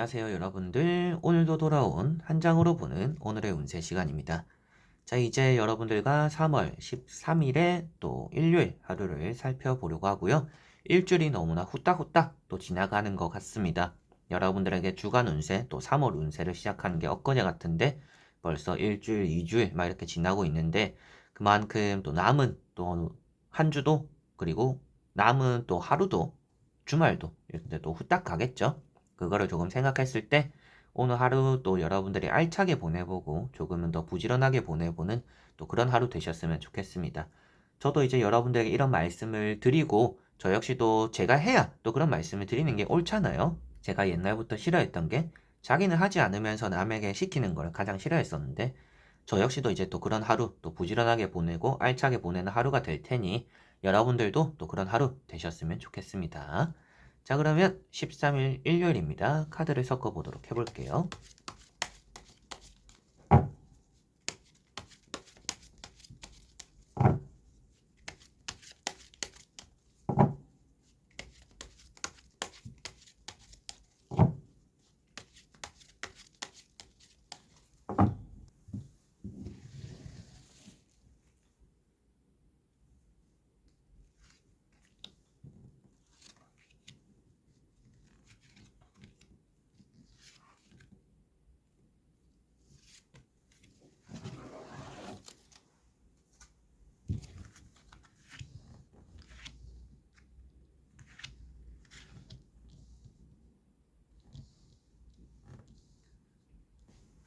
안녕하세요 여러분들. 오늘도 돌아온 한 장으로 보는 오늘의 운세 시간입니다. 자 이제 여러분들과 3월 13일에 또 일요일 하루를 살펴보려고 하고요. 일주일이 너무나 후딱후딱 또 지나가는 것 같습니다. 여러분들에게 주간 운세 또 3월 운세를 시작하는 게 엊그제 같은데 벌써 일주일, 이주일 막 이렇게 지나고 있는데 그만큼 또 남은 또 한 주도 그리고 남은 또 하루도 주말도 이렇게 또 후딱 가겠죠. 그거를 조금 생각했을 때 오늘 하루 또 여러분들이 알차게 보내보고 조금은 더 부지런하게 보내보는 또 그런 하루 되셨으면 좋겠습니다. 저도 이제 여러분들에게 이런 말씀을 드리고 저 역시도 제가 해야 또 그런 말씀을 드리는 게 옳잖아요. 제가 옛날부터 싫어했던 게 자기는 하지 않으면서 남에게 시키는 걸 가장 싫어했었는데 저 역시도 이제 또 그런 하루 또 부지런하게 보내고 알차게 보내는 하루가 될 테니 여러분들도 또 그런 하루 되셨으면 좋겠습니다. 자, 그러면 13일 일요일입니다. 카드를 섞어 보도록 해볼게요.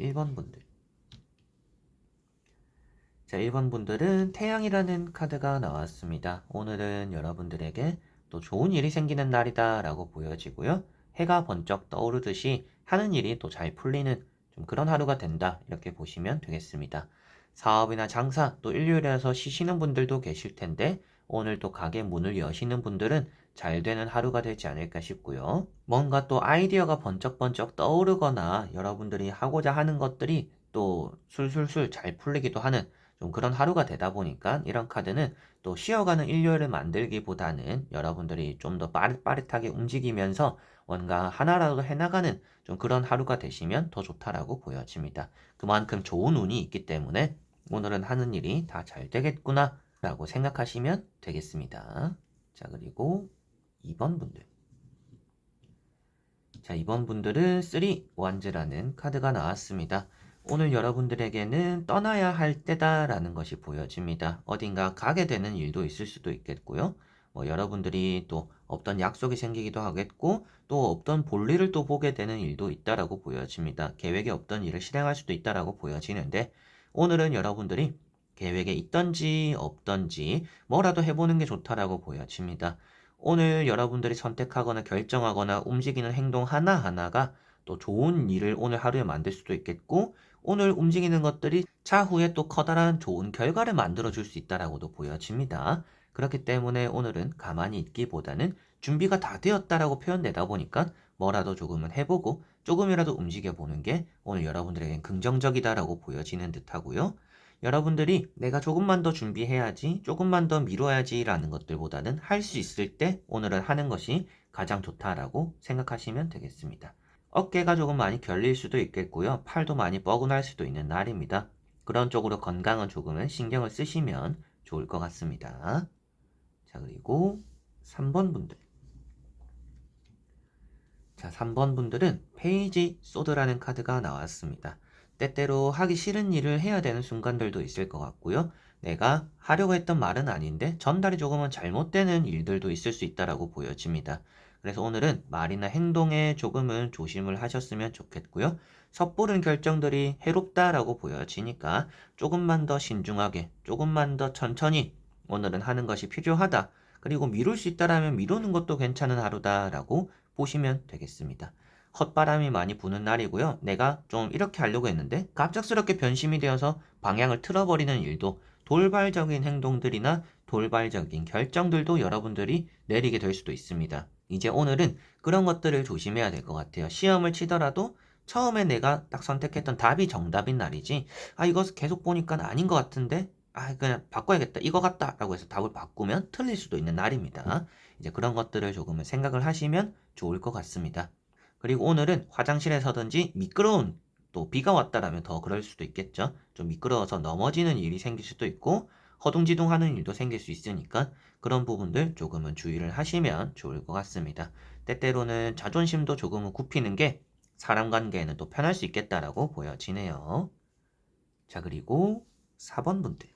1번 분들. 자, 1번 분들은 태양이라는 카드가 나왔습니다. 오늘은 여러분들에게 또 좋은 일이 생기는 날이다 라고 보여지고요. 해가 번쩍 떠오르듯이 하는 일이 또 잘 풀리는 좀 그런 하루가 된다. 이렇게 보시면 되겠습니다. 사업이나 장사, 또 일요일이라서 쉬시는 분들도 계실 텐데, 오늘 또 가게 문을 여시는 분들은 잘 되는 하루가 되지 않을까 싶고요. 뭔가 또 아이디어가 번쩍번쩍 떠오르거나 여러분들이 하고자 하는 것들이 또 술술술 잘 풀리기도 하는 좀 그런 하루가 되다 보니까 이런 카드는 또 쉬어가는 일요일을 만들기보다는 여러분들이 좀 더 빠릿빠릿하게 움직이면서 뭔가 하나라도 해나가는 좀 그런 하루가 되시면 더 좋다라고 보여집니다. 그만큼 좋은 운이 있기 때문에 오늘은 하는 일이 다 잘 되겠구나 라고 생각하시면 되겠습니다. 자, 그리고 2번 분들. 자, 2번 분들은 3 완즈라는 카드가 나왔습니다. 오늘 여러분들에게는 떠나야 할 때다라는 것이 보여집니다. 어딘가 가게 되는 일도 있을 수도 있겠고요. 뭐 여러분들이 또 없던 약속이 생기기도 하겠고 또 없던 볼일을 또 보게 되는 일도 있다라고 보여집니다. 계획에 없던 일을 실행할 수도 있다라고 보여지는데 오늘은 여러분들이 계획에 있던지 없던지 뭐라도 해보는 게 좋다라고 보여집니다. 오늘 여러분들이 선택하거나 결정하거나 움직이는 행동 하나하나가 또 좋은 일을 오늘 하루에 만들 수도 있겠고 오늘 움직이는 것들이 차후에 또 커다란 좋은 결과를 만들어 줄 수 있다라고도 보여집니다. 그렇기 때문에 오늘은 가만히 있기보다는 준비가 다 되었다라고 표현되다 보니까 뭐라도 조금은 해보고 조금이라도 움직여 보는 게 오늘 여러분들에겐 긍정적이다라고 보여지는 듯하고요. 여러분들이 내가 조금만 더 준비해야지, 조금만 더 미뤄야지 라는 것들보다는 할 수 있을 때 오늘은 하는 것이 가장 좋다라고 생각하시면 되겠습니다. 어깨가 조금 많이 결릴 수도 있겠고요. 팔도 많이 뻐근할 수도 있는 날입니다. 그런 쪽으로 건강은 조금은 신경을 쓰시면 좋을 것 같습니다. 자, 그리고 3번 분들. 자, 3번 분들은 페이지 소드라는 카드가 나왔습니다. 때때로 하기 싫은 일을 해야 되는 순간들도 있을 것 같고요. 내가 하려고 했던 말은 아닌데 전달이 조금은 잘못되는 일들도 있을 수 있다라고 보여집니다. 그래서 오늘은 말이나 행동에 조금은 조심을 하셨으면 좋겠고요. 섣부른 결정들이 해롭다라고 보여지니까 조금만 더 신중하게, 조금만 더 천천히 오늘은 하는 것이 필요하다. 그리고 미룰 수 있다라면 미루는 것도 괜찮은 하루다라고 보시면 되겠습니다. 헛바람이 많이 부는 날이고요. 내가 좀 이렇게 하려고 했는데 갑작스럽게 변심이 되어서 방향을 틀어버리는 일도 돌발적인 행동들이나 돌발적인 결정들도 여러분들이 내리게 될 수도 있습니다. 이제 오늘은 그런 것들을 조심해야 될 것 같아요. 시험을 치더라도 처음에 내가 딱 선택했던 답이 정답인 날이지, 아, 이거 계속 보니까 아닌 것 같은데, 아, 그냥 바꿔야겠다. 이거 같다. 라고 해서 답을 바꾸면 틀릴 수도 있는 날입니다. 이제 그런 것들을 조금은 생각을 하시면 좋을 것 같습니다. 그리고 오늘은 화장실에서든지 미끄러운 또 비가 왔다라면 더 그럴 수도 있겠죠. 좀 미끄러워서 넘어지는 일이 생길 수도 있고 허둥지둥 하는 일도 생길 수 있으니까 그런 부분들 조금은 주의를 하시면 좋을 것 같습니다. 때때로는 자존심도 조금은 굽히는 게 사람 관계에는 또 편할 수 있겠다라고 보여지네요. 자, 그리고 4번 분들.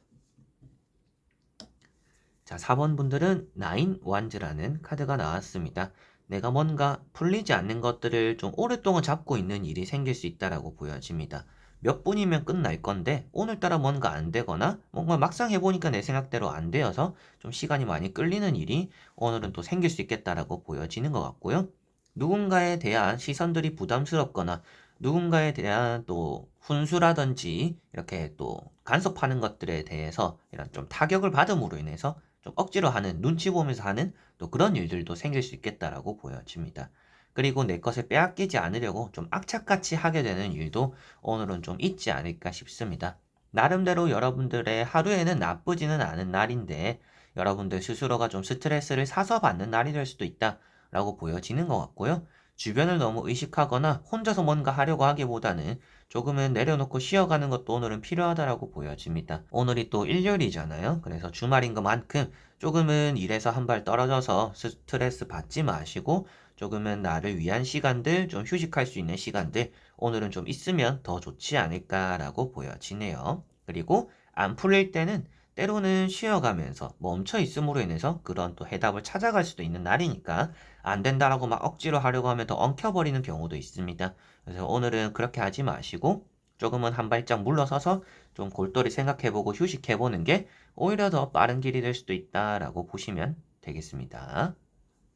자, 4번 분들은 나인 완즈라는 카드가 나왔습니다. 내가 뭔가 풀리지 않는 것들을 좀 오랫동안 잡고 있는 일이 생길 수 있다라고 보여집니다. 몇 분이면 끝날 건데 오늘따라 뭔가 안 되거나 뭔가 막상 해보니까 내 생각대로 안 되어서 좀 시간이 많이 끌리는 일이 오늘은 또 생길 수 있겠다라고 보여지는 것 같고요. 누군가에 대한 시선들이 부담스럽거나 누군가에 대한 또 훈수라든지 이렇게 또 간섭하는 것들에 대해서 이런 좀 타격을 받음으로 인해서 좀 억지로 하는 눈치 보면서 하는 또 그런 일들도 생길 수 있겠다라고 보여집니다. 그리고 내 것을 빼앗기지 않으려고 좀 악착같이 하게 되는 일도 오늘은 좀 있지 않을까 싶습니다. 나름대로 여러분들의 하루에는 나쁘지는 않은 날인데 여러분들 스스로가 좀 스트레스를 사서 받는 날이 될 수도 있다라고 보여지는 것 같고요. 주변을 너무 의식하거나 혼자서 뭔가 하려고 하기보다는 조금은 내려놓고 쉬어가는 것도 오늘은 필요하다라고 보여집니다. 오늘이 또 일요일이잖아요. 그래서 주말인 것만큼 조금은 일에서 한 발 떨어져서 스트레스 받지 마시고 조금은 나를 위한 시간들, 좀 휴식할 수 있는 시간들 오늘은 좀 있으면 더 좋지 않을까라고 보여지네요. 그리고 안 풀릴 때는 때로는 쉬어가면서 멈춰 있음으로 인해서 그런 또 해답을 찾아갈 수도 있는 날이니까 안 된다라고 막 억지로 하려고 하면 더 엉켜버리는 경우도 있습니다. 그래서 오늘은 그렇게 하지 마시고 조금은 한 발짝 물러서서 좀 골똘히 생각해보고 휴식해보는 게 오히려 더 빠른 길이 될 수도 있다라고 보시면 되겠습니다.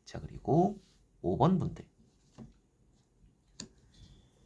자, 그리고 5번 분들.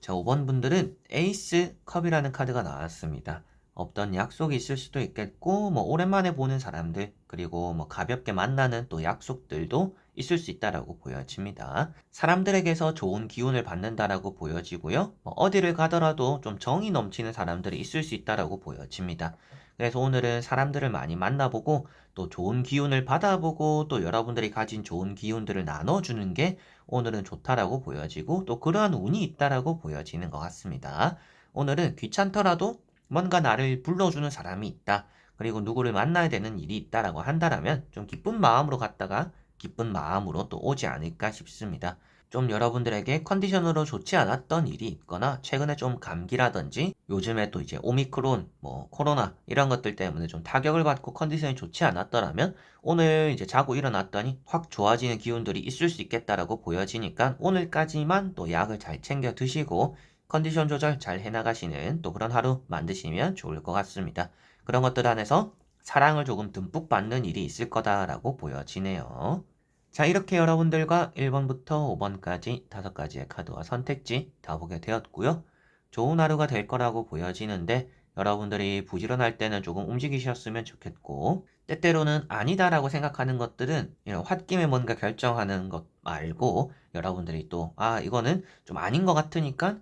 자, 5번 분들은 에이스 컵이라는 카드가 나왔습니다. 없던 약속이 있을 수도 있겠고, 뭐, 오랜만에 보는 사람들, 그리고 뭐, 가볍게 만나는 또 약속들도 있을 수 있다라고 보여집니다. 사람들에게서 좋은 기운을 받는다라고 보여지고요. 뭐 어디를 가더라도 좀 정이 넘치는 사람들이 있을 수 있다라고 보여집니다. 그래서 오늘은 사람들을 많이 만나보고 또 좋은 기운을 받아보고 또 여러분들이 가진 좋은 기운들을 나눠주는 게 오늘은 좋다라고 보여지고 또 그러한 운이 있다라고 보여지는 것 같습니다. 오늘은 귀찮더라도 뭔가 나를 불러주는 사람이 있다. 그리고 누구를 만나야 되는 일이 있다라고 한다라면 좀 기쁜 마음으로 갔다가 기쁜 마음으로 또 오지 않을까 싶습니다. 좀 여러분들에게 컨디션으로 좋지 않았던 일이 있거나 최근에 좀 감기라든지 요즘에 또 이제 오미크론, 뭐 코로나 이런 것들 때문에 좀 타격을 받고 컨디션이 좋지 않았더라면 오늘 이제 자고 일어났더니 확 좋아지는 기운들이 있을 수 있겠다라고 보여지니까 오늘까지만 또 약을 잘 챙겨 드시고 컨디션 조절 잘 해나가시는 또 그런 하루 만드시면 좋을 것 같습니다. 그런 것들 안에서 사랑을 조금 듬뿍 받는 일이 있을 거다라고 보여지네요. 자, 이렇게 여러분들과 1번부터 5번까지 5가지의 카드와 선택지 다 보게 되었고요. 좋은 하루가 될 거라고 보여지는데 여러분들이 부지런할 때는 조금 움직이셨으면 좋겠고 때때로는 아니다라고 생각하는 것들은 이런 홧김에 뭔가 결정하는 것 말고 여러분들이 또 아 이거는 좀 아닌 것 같으니까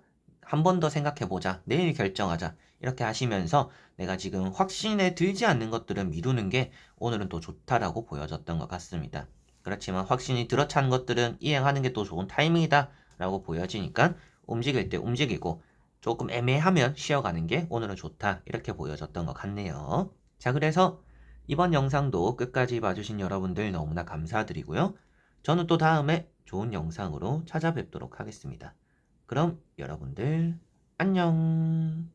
한 번 더 생각해 보자 내일 결정하자 이렇게 하시면서 내가 지금 확신에 들지 않는 것들은 미루는 게 오늘은 또 좋다라고 보여졌던 것 같습니다. 그렇지만 확신이 들어찬 것들은 이행하는 게 또 좋은 타이밍이다 라고 보여지니까 움직일 때 움직이고 조금 애매하면 쉬어가는 게 오늘은 좋다 이렇게 보여졌던 것 같네요. 자 그래서 이번 영상도 끝까지 봐주신 여러분들 너무나 감사드리고요. 저는 또 다음에 좋은 영상으로 찾아뵙도록 하겠습니다. 그럼 여러분들 안녕